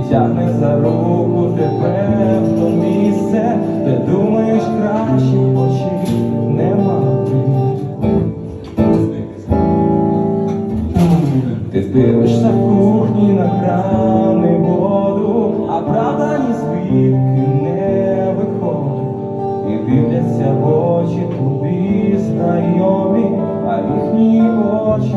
за руку тебе в то місце, де думаєш краще очі нема. Ти дивишся в кухні на крани воду, а правда ні звідки не виходить. І дивляться в очі тобі знайомі, а їхні очі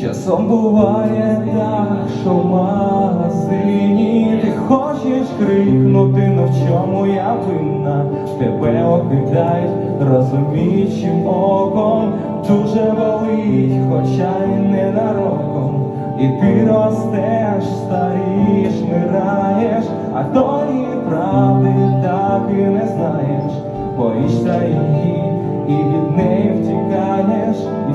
Часом буває так, що в магазині ти хочеш крикнути, но в чому я винна, тебе окидають розуміючим оком, дуже болить, хоча й ненароком. І ти ростеш, старієш, мираєш, а тої правди так і не знаєш, боїшся її і від неї втікаєш, і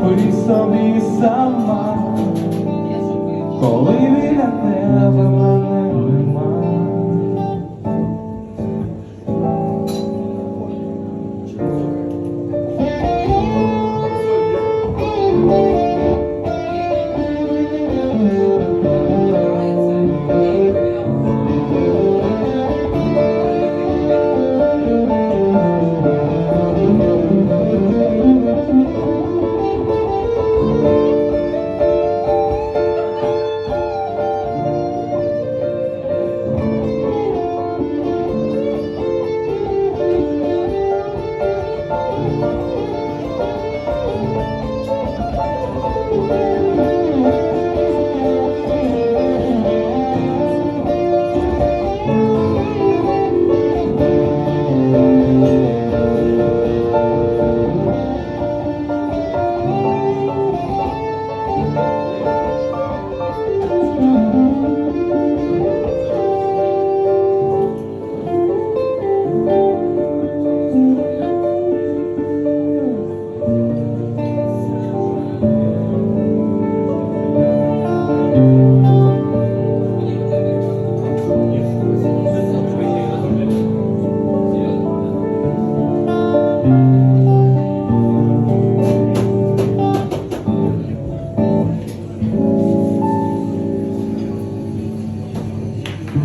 спи собі сама, коли біля тебе мене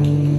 Amen.